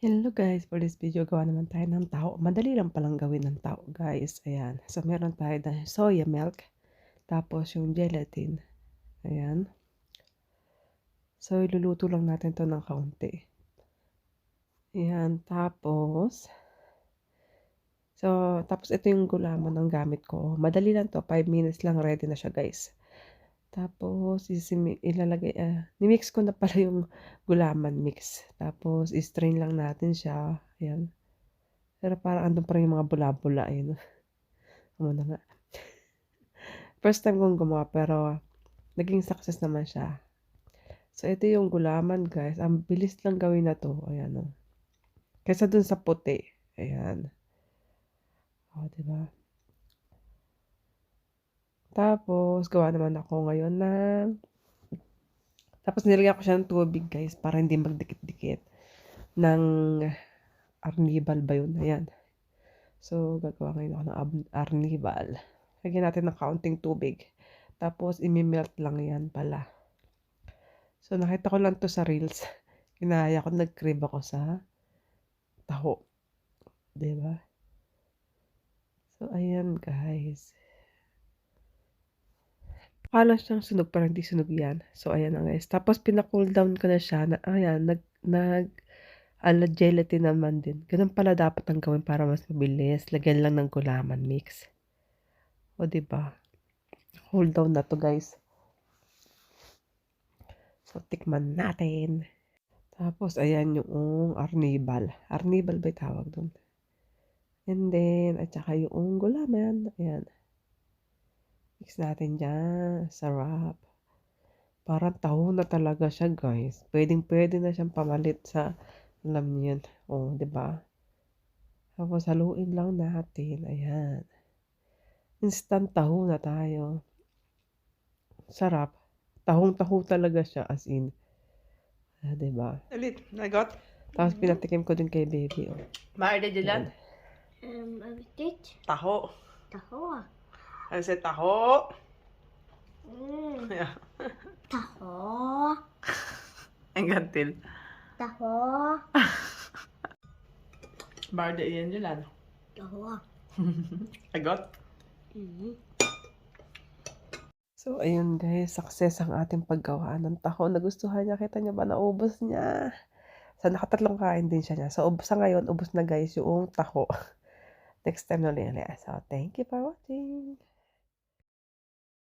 Hello guys, for this video gawa naman tayo ng tao. Madali lang palang gawin ng tao guys. Ayan. So meron tayo na soya milk. Tapos yung gelatin. Ayan. So iluluto lang natin to ng kaunti. Ayan. Tapos. So tapos ito yung gulaman ng gamit ko. Madali lang to. 5 minutes lang ready na siya guys. Tapos, isimi, ilalagay, ah, nimix ko na pala yung gulaman mix. Tapos, strain lang natin siya. Ayan. Pero parang andun pa rin yung mga bula-bula. Ayun. Ano na nga. First time kong gumawa, pero naging success naman siya. So, ito yung gulaman, guys. Ang bilis lang gawin na to. Ayan. Oh. Kaysa dun sa puti. Ayan. O, oh, diba? Tapos, gawa naman ako ngayon ng tapos nilagyan ko siya ng tubig guys para hindi magdikit-dikit ng arnibal ba yun? Ayan. So, gagawa ngayon ako ng arnibal. Lagyan natin ng kaunting tubig. Tapos, imimelt lang yan pala. So, nakita ko lang to sa reels. Kinaya ko, nag-crib ako sa taho. Diba? So, ayan guys. Akala siyang sunog pero hindi sunog yan. So, ayan na guys. Tapos, pina-cool down ko na siya. Na, ayan, nag, nag, ala gelatin naman din. Ganun pala dapat ang gawin para mas mabilis. Lagyan lang ng gulaman mix. O, ba diba? Hold down na to guys. So, tikman natin. Tapos, ayan yung arnibal. Arnibal ba tawag doon? And then, at saka yung gulaman. Ayan. Mix natin dyan. Sarap. Parang taho na talaga siya, guys. Pwedeng pwede na siyang pamalit sa, alam niyo yan. O, oh, ba diba? Tapos, haluin lang natin. Ayan. Instant taho na tayo. Sarap. Tahong-taho talaga siya, as in. Ah, diba? Ulit, nagot. Tapos, pinatikim ko din kay baby, oh. Maarde dyan? Um, abitit. Taho. Taho. Ano sa taho? Mm. Yeah. Taho. Ang gantil. Taho. Maarde yan dyan. Taho. Nagot? Mm. So, ayun guys, success ang ating paggawa ng taho. Nagustuhan niya, kita niya ba, naubos niya. So, nakatatlong kain din siya niya. So, sa ngayon, ubos na guys yung taho. Next time na ulit. So, thank you for watching.